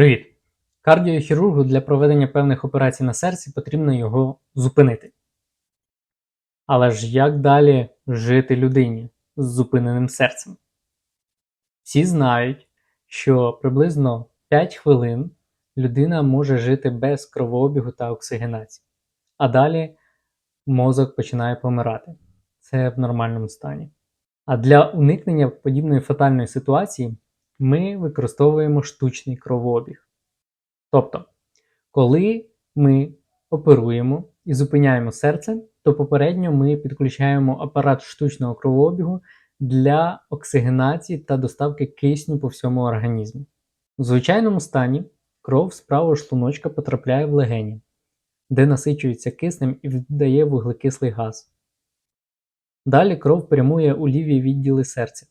Привіт! Кардіохірургу для проведення певних операцій на серці потрібно його зупинити. Але ж як далі жити людині з зупиненим серцем? Всі знають, що приблизно 5 хвилин людина може жити без кровообігу та оксигенації, а далі мозок починає помирати. Це в нормальному стані. А для уникнення подібної фатальної ситуації ми використовуємо штучний кровообіг. Тобто, коли ми оперуємо і зупиняємо серце, то попередньо ми підключаємо апарат штучного кровообігу для оксигенації та доставки кисню по всьому організму. У звичайному стані кров з правого шлуночка потрапляє в легені, де насичується киснем і віддає вуглекислий газ. Далі кров прямує у ліві відділи серця,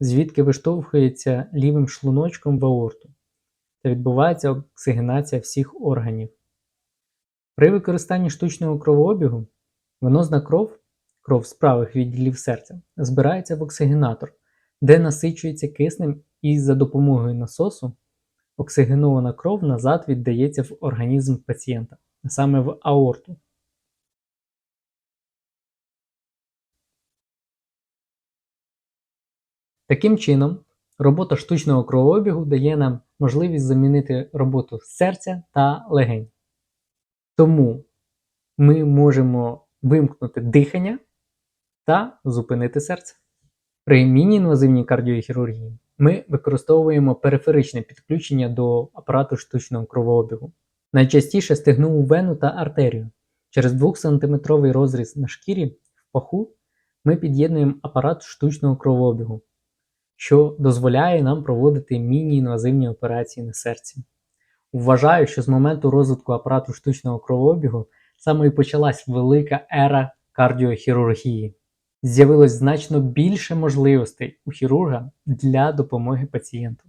звідки виштовхується лівим шлуночком в аорту та відбувається оксигенація всіх органів. При використанні штучного кровообігу венозна кров, кров з правих відділів серця, збирається в оксигенатор, де насичується киснем і за допомогою насосу оксигенована кров назад віддається в організм пацієнта, саме в аорту. Таким чином, робота штучного кровообігу дає нам можливість замінити роботу серця та легень. Тому ми можемо вимкнути дихання та зупинити серце. При міні-інвазивній кардіохірургії ми використовуємо периферичне підключення до апарату штучного кровообігу. Найчастіше стегнову вену та артерію. Через 2-см розріз на шкірі в паху ми під'єднуємо апарат штучного кровообігу, що дозволяє нам проводити міні-інвазивні операції на серці. Вважаю, що з моменту розвитку апарату штучного кровообігу саме і почалась велика ера кардіохірургії. З'явилось значно більше можливостей у хірурга для допомоги пацієнту.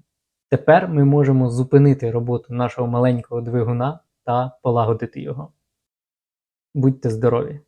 Тепер ми можемо зупинити роботу нашого маленького двигуна та полагодити його. Будьте здорові!